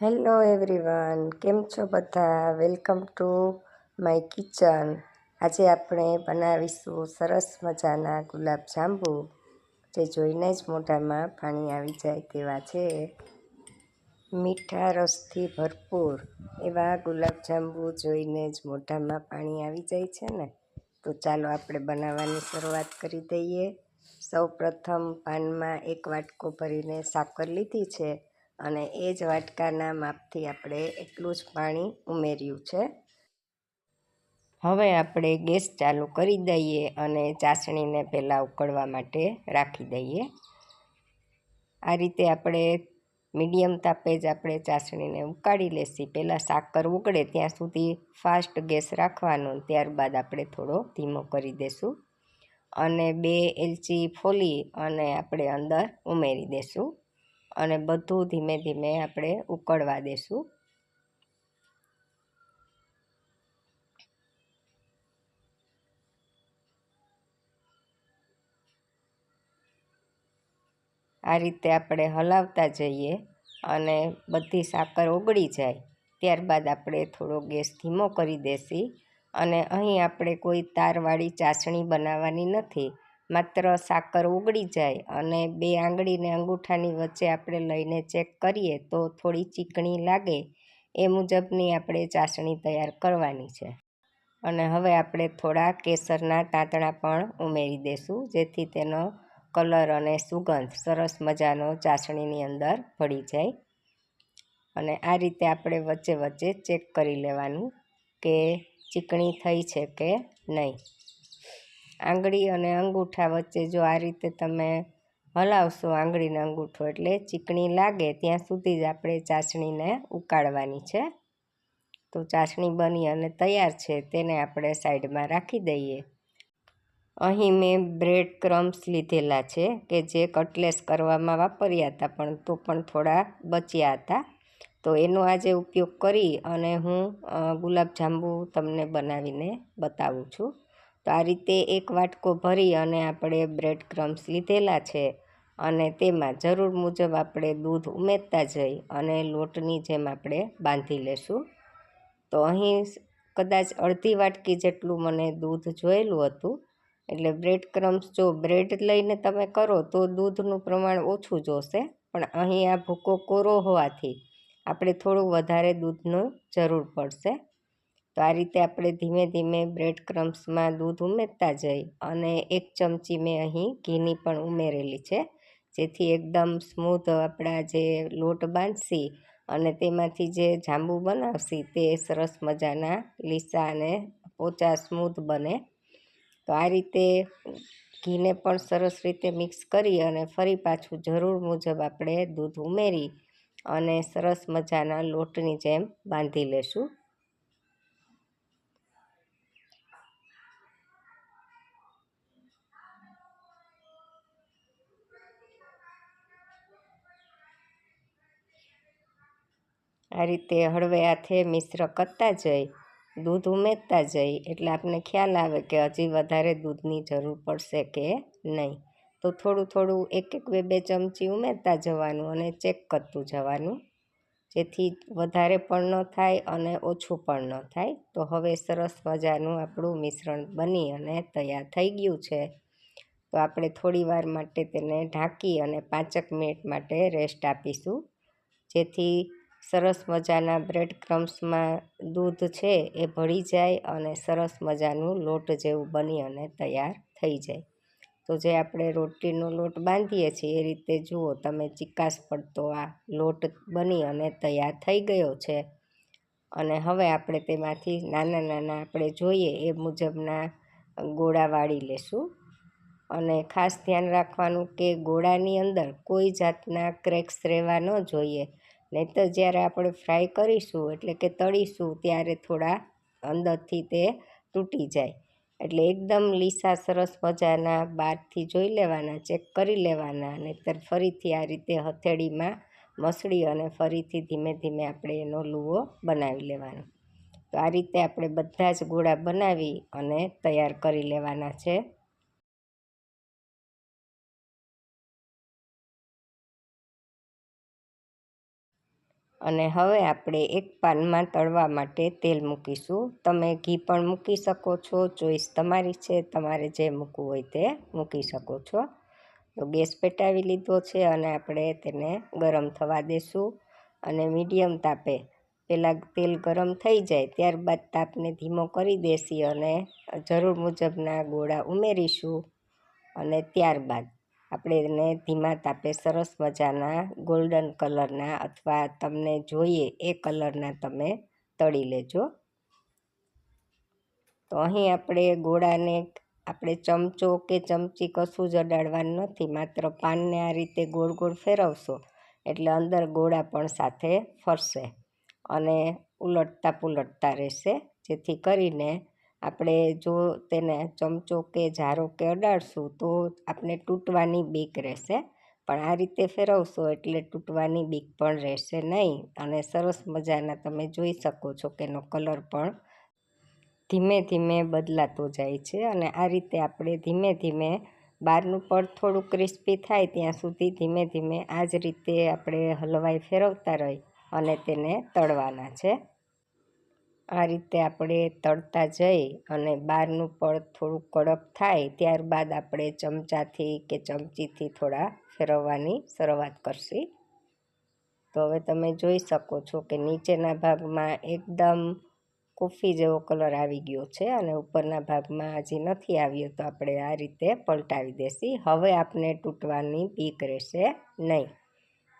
Hello everyone કેમ છો બધા? વેલકમ ટુ માય કિચન આજે આપણે બનાવીશું સરસ મજાના ગુલાબ જાંબુ, જે જોઈને જ મોઢામાં પાણી આવી જાય તેવા છે. મીઠા રસથી ભરપૂર એવા ગુલાબ જાંબુ જોઈને જ મોઢામાં પાણી આવી જાય છે ને? તો ચાલો આપણે બનાવવાની શરૂઆત કરી દઈએ. સૌ પ્રથમ પાનમાં એક વાટકો ભરીને સાકર લીધી છે. અને એ જ વાટકાના માપથી આપણે એટલું જ પાણી ઉમેર્યું છે. હવે આપણે ગેસ ચાલુ કરી દઈએ અને ચાસણીને પહેલાં ઉકળવા માટે રાખી દઈએ. આ રીતે આપણે મીડિયમ તાપે જ આપણે ચાસણીને ઉકાળી લેશી. પહેલાં સાકર ઉકળે ત્યાં સુધી ફાસ્ટ ગેસ રાખવાનો ત્યારબાદ આપણે થોડો ધીમો કરી દઈશું અને બે એલચી ફોલી અને આપણે અંદર ઉમેરી દઈશું અને બધું ધીમે ધીમે આપણે ઉકળવા દેશું. આ રીતે આપણે હલાવતા જઈએ અને બધી સાકર ઓગળી જાય. ત્યારબાદ આપણે થોડો ગેસ ધીમો કરી દેશી અને અહીં આપણે કોઈ તારવાળી ચાસણી બનાવવાની નથી. માત્ર સાકર ઓગળી જાય અને બે આંગળીને અંગૂઠાની વચ્ચે આપણે લઈને ચેક કરીએ તો થોડી ચીકણી લાગે, એ મુજબની આપણે ચાસણી તૈયાર કરવાની છે. અને હવે આપણે થોડા કેસરના તાંતણા પણ ઉમેરી દઈશું જેથી તેનો કલર અને સુગંધ સરસ મજાનો ચાસણીની અંદર ભળી જાય. અને આ રીતે આપણે વચ્ચે વચ્ચે ચેક કરી લેવાનું કે ચીકણી થઈ છે કે નહીં. આંગળી અને અંગૂઠા વચ્ચે જો આ રીતે તમે હલાવશો આંગળીને અંગૂઠો એટલે ચીકણી લાગે ત્યાં સુધી જ આપણે ચાસણીને ઉકાળવાની છે. તો ચાસણી બની અને તૈયાર છે તેને આપણે સાઈડમાં રાખી દઈએ. અહીં મેં બ્રેડ ક્રમ્સ લીધેલા છે કે જે કટલેસ કરવામાં વાપર્યા હતા પણ તો પણ થોડા બચ્યા હતા. તો એનો આજે ઉપયોગ કરી અને હું ગુલાબજાંબુ તમને બનાવીને બતાવું છું. તો આ રીતે એક વાટકો ભરી અને આપણે બ્રેડ ક્રમ્સ લીધેલા છે અને તેમાં જરૂર મુજબ આપણે દૂધ ઉમેરતા જઈ અને લોટની જેમ આપણે બાંધી લેશું. તો અહીં કદાચ અડધી વાટકી જેટલું મને દૂધ જોયેલું હતું, એટલે બ્રેડ ક્રમ્સ જો બ્રેડ લઈને તમે કરો તો દૂધનું પ્રમાણ ઓછું જોશે પણ અહીં આ ભૂકો કોરો હોવાથી આપણે થોડું વધારે દૂધનું જરૂર પડશે. તો આ રીતે આપણે ધીમે ધીમે બ્રેડ ક્રમ્સમાં દૂધ ઉમેરતા જઈ અને એક ચમચી મેં અહીં ઘીની પણ ઉમેરેલી છે. જેથી એકદમ સ્મૂથ આપણા જે લોટ બાંધશી અને તેમાંથી જે જાંબુ બનાવશી તે સરસ મજાના લીસા અને પોચા સ્મૂથ બને. તો આ રીતે ઘીને પણ સરસ રીતે મિક્સ કરી અને ફરી પાછું જરૂર મુજબ આપણે દૂધ ઉમેરી અને સરસ મજાના લોટની જેમ બાંધી લેશું. આ રીતે હળવે હાથે મિશ્ર કરતા જઈ, દૂધ ઉમેરતા જઈ. એટલે આપણને ખ્યાલ આવે કે હજી વધારે દૂધની જરૂર પડશે કે નહીં. તો થોડું થોડું એક એક બે બે ચમચી ઉમેરતા જવાનું અને ચેક કરતું જવાનું, જેથી વધારે પણ ન થાય અને ઓછું પણ ન થાય. તો હવે સરસ મજાનું આપણું મિશ્રણ બની અને તૈયાર થઈ ગયું છે. તો આપણે થોડી વાર માટે તેને ઢાંકી અને પાંચક મિનિટ માટે રેસ્ટ આપીશું, જેથી સરસ મજાના બ્રેડ ક્રમ્સમાં દૂધ છે એ ભળી જાય અને સરસ મજાનું લોટ જેવું બની અને તૈયાર થઈ જાય. તો જે આપણે રોટીનો લોટ બાંધીએ છીએ એ રીતે જુઓ તમે ચિકાસ પડતો આ લોટ બની અને તૈયાર થઈ ગયો છે. અને હવે આપણે તેમાંથી નાના નાના આપણે જોઈએ એ મુજબના ગોળા વાળી લેશું. અને ખાસ ધ્યાન રાખવાનું કે ગોળાની અંદર કોઈ જાતના ક્રેક્સ રહેવા ન જોઈએ. નહીંતર જ્યારે આપણે ફ્રાય કરીશું, એટલે કે તળીશું, ત્યારે થોડા અંદરથી તે તૂટી જાય. એટલે એકદમ લીસા સરસ મજાના બહારથી જોઈ લેવાના, ચેક કરી લેવાના, નહીંતર ફરીથી આ રીતે હથેળીમાં મસળી અને ફરીથી ધીમે ધીમે આપણે એનો લુવો બનાવી લેવાનો. તો આ રીતે આપણે બધા જ ગોળા બનાવી અને તૈયાર કરી લેવાના છે. અને હવે આપણે એક પાનમાં તળવા માટે તેલ મૂકીશું. તમે ઘી પણ મૂકી શકો છો, ચોઈસ તમારી છે, તમારે જે મૂકવું હોય તે મૂકી શકો છો. તો ગેસ પેટાવી લીધો છે અને આપણે તેને ગરમ થવા દેશું અને મીડિયમ તાપે. પહેલાં તેલ ગરમ થઈ જાય ત્યારબાદ તાપને ધીમો કરી દેશી અને જરૂર મુજબના ગોળા ઉમેરીશું અને ત્યારબાદ આપણે એને ધીમા તાપે સરસ મજાના ગોલ્ડન કલરના અથવા તમને જોઈએ એ કલરના તમે તળી લેજો. તો અહીં આપણે ગોળાને આપણે ચમચો કે ચમચી કશું જ અડાડવાનું નથી, માત્ર પાનને આ રીતે ગોળ ગોળ ફેરવશો એટલે અંદર ગોળા પણ સાથે ફરશે અને ઉલટતા પુલટતા રહેશે, જેથી કરીને આપણે જો તેને ચમચો કે જારો કે અડાડશું તો આપણે તૂટવાની બીક રહેશે. પણ આ રીતે ફેરવશો એટલે તૂટવાની બીક પણ રહેશે નહીં અને સરસ મજાના તમે જોઈ શકો છો કે એનો કલર પણ ધીમે ધીમે બદલાતો જાય છે અને આ રીતે આપણે ધીમે ધીમે બહારનું પણ થોડું ક્રિસ્પી થાય ત્યાં સુધી ધીમે ધીમે આ જ રીતે આપણે હલવાઈ ફેરવતા રહી અને તેને તળવાના છે. આ રીતે આપણે તળતા જઈ અને બહારનું પડ થોડું કડક થાય ત્યારબાદ આપણે ચમચાથી કે ચમચીથી થોડા ફેરવવાની શરૂઆત કરશી. તો હવે તમે જોઈ શકો છો કે નીચેના ભાગમાં એકદમ કોફી જેવો કલર આવી ગયો છે અને ઉપરના ભાગમાં હજી નથી આવ્યો તો આપણે આ રીતે પલટાવી દેશી. હવે આપને તૂટવાની બીક રહેશે નહીં.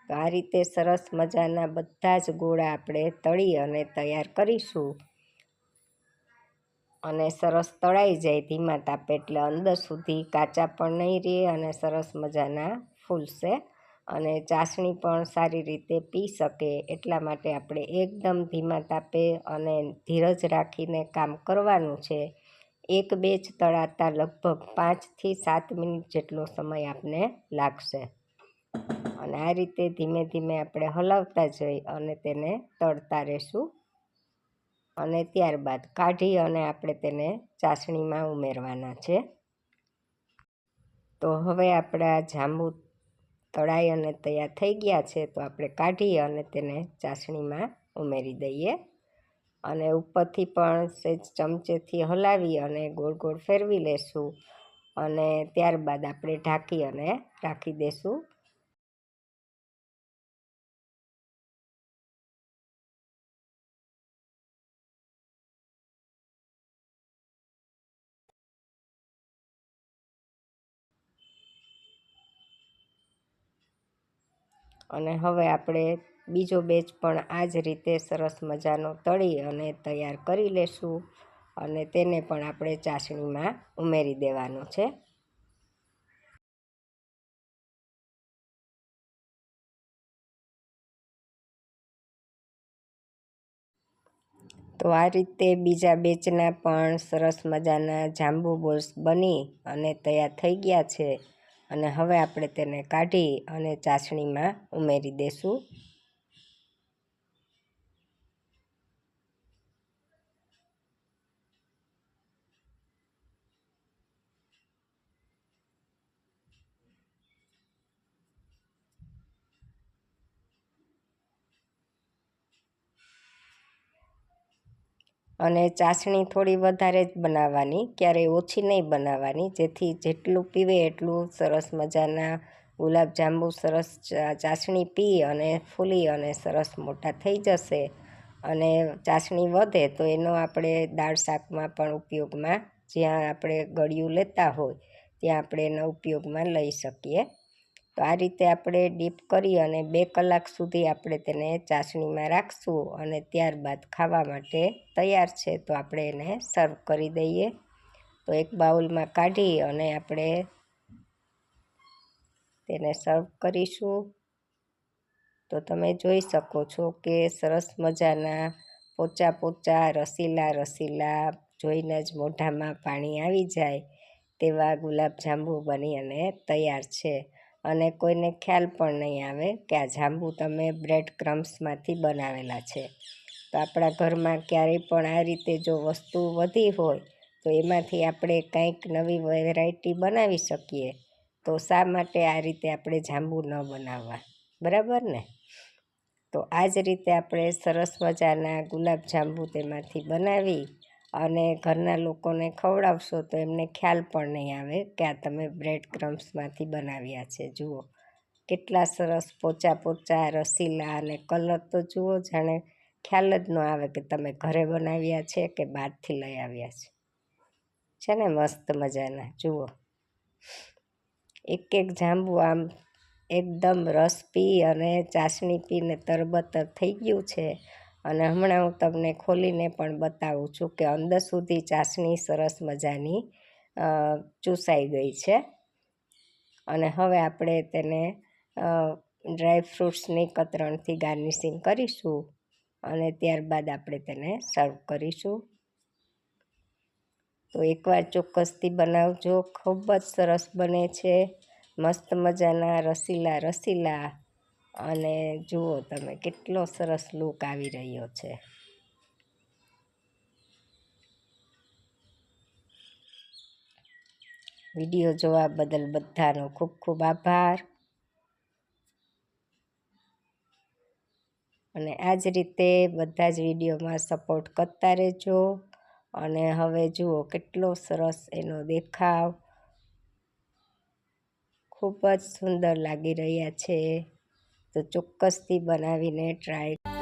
તો આ રીતે સરસ મજાના બધા જ ગોળા આપણે તળી અને તૈયાર કરીશું. અને સરસ તળાઈ જાય ધીમા તાપે એટલે અંદર સુધી કાચા પણ નહીં રહે અને સરસ મજાના ફૂલશે. અને ચાસણી પણ સારી રીતે પી શકે એટલા માટે આપણે એકદમ ધીમા તાપે અને ધીરજ રાખીને કામ કરવાનું છે. એક બેચ તળાતા લગભગ પાંચથી સાત મિનિટ જેટલો સમય આપને લાગશે. અને આ રીતે ધીમે ધીમે આપણે હલાવતા જઈ અને તેને તળતા રહેશું. અને ત્યારબાદ કાઢી અને આપણે તેને ચાસણીમાં ઉમેરવાના છે. તો હવે આપણા જાંબુ તળાઈ અને તૈયાર થઈ ગયા છે તો આપણે કાઢી અને તેને ચાસણીમાં ઉમેરી દઈએ. અને ઉપરથી પણ સેજ ચમચેથી હલાવી અને ગોળ ગોળ ફેરવી લેશું. અને ત્યારબાદ આપણે ઢાંકી અને રાખી દઈશું અને હવે આપણે બીજો બેચ પણ આ જ રીતે સરસ મજાનો તળી અને તૈયાર કરી લેશું અને તેને પણ આપણે ચાસણીમાં ઉમેરી દેવાનો છે. તો આ રીતે બીજા બેચના પણ સરસ મજાના જાંબુ બોલ્સ બની અને તૈયાર થઈ ગયા છે. અને હવે આપણે તેને કાઢી અને ચાસણીમાં ઉમેરી દઈશું અને ચાસણી થોડી વધારે જ બનાવવાની, ક્યારેય ઓછી નહીં બનાવવાની. જેથી જેટલું પીવે એટલું સરસ મજાના ગુલાબજાંબુ સરસ ચાસણી પી અને ફૂલી અને સરસ મોટા થઈ જશે. અને ચાસણી વધે તો એનો આપણે દાળ શાકમાં પણ ઉપયોગમાં, જ્યાં આપણે ગળ્યું લેતા હોય, ત્યાં આપણે એનો ઉપયોગમાં લઈ શકીએ. તો આ રીતે આપણે ડીપ કરી અને બે કલાક સુધી આપણે તેને ચાસણીમાં રાખશું અને ત્યારબાદ ખાવા માટે તૈયાર છે તો આપણે એને સર્વ કરી દઈએ. તો એક બાઉલમાં કાઢી અને આપણે તેને સર્વ કરીશું. તો તમે જોઈ શકો છો કે સરસ મજાના પોચા પોચા રસીલા રસીલા જોઈને જ મોઢામાં પાણી આવી જાય તેવા ગુલાબજાંબુ બની અને તૈયાર છે. અને કોઈને ખ્યાલ પણ નહીં આવે કે આ જાંબુ તમે બ્રેડ ક્રમ્સમાંથી બનાવેલા છે. તો આપણા ઘરમાં ક્યારેય પણ આ રીતે જો વસ્તુ વધી હોય, તો એમાંથી આપણે કંઈક નવી વેરાયટી બનાવી શકીએ. તો શા માટે આ રીતે આપણે જાંબુ ન બનાવવા? બરાબર ને? તો આ જ રીતે આપણે સરસ મજાના ગુલાબજાંબુ તેમાંથી બનાવી અને ઘરના લોકોને ખવડાવશો તો એમને ખ્યાલ પણ નહીં આવે કે આ તમે બ્રેડ ક્રમ્સમાંથી બનાવ્યા છે. જુઓ, કેટલા સરસ પોચા પોચા રસીલા અને કલર તો જુઓ જાણે ખ્યાલ જ ન આવે કે તમે ઘરે બનાવ્યા છે કે બહારથી લઈ આવ્યા છે. છે ને મસ્ત મજાના, જુઓ. એક એક જાંબુ આમ એકદમ રસ પી અને ચાસણી પીને તરબતર થઈ ગયું છે. અને હમણાં હું તમને ખોલીને પણ બતાવું છું કે અંદર સુધી ચાસણી સરસ મજાની ચૂસાઈ ગઈ છે. અને હવે આપણે તેને ડ્રાય ફ્રૂટ્સની કતરણથી ગાર્નિશિંગ કરીશું અને ત્યારબાદ આપણે તેને સર્વ કરીશું. તો એકવાર ચોક્કસથી બનાવજો. ખૂબ જ સરસ બને છે. મસ્ત મજાના રસીલા રસીલા. અને જુઓ તમે, કેટલો સરસ લુક આવી રહ્યો છે. વીડિયો જોવા બદલ બધાનો ખૂબ ખૂબ આભાર. અને આ જ રીતે બધા જ વિડીયોમાં સપોર્ટ કરતા રહેજો. અને હવે જુઓ કેટલો સરસ એનો દેખાવ. ખૂબ જ સુંદર લાગી રહ્યા છે. તો ચોક્કસથી બનાવીને ટ્રાય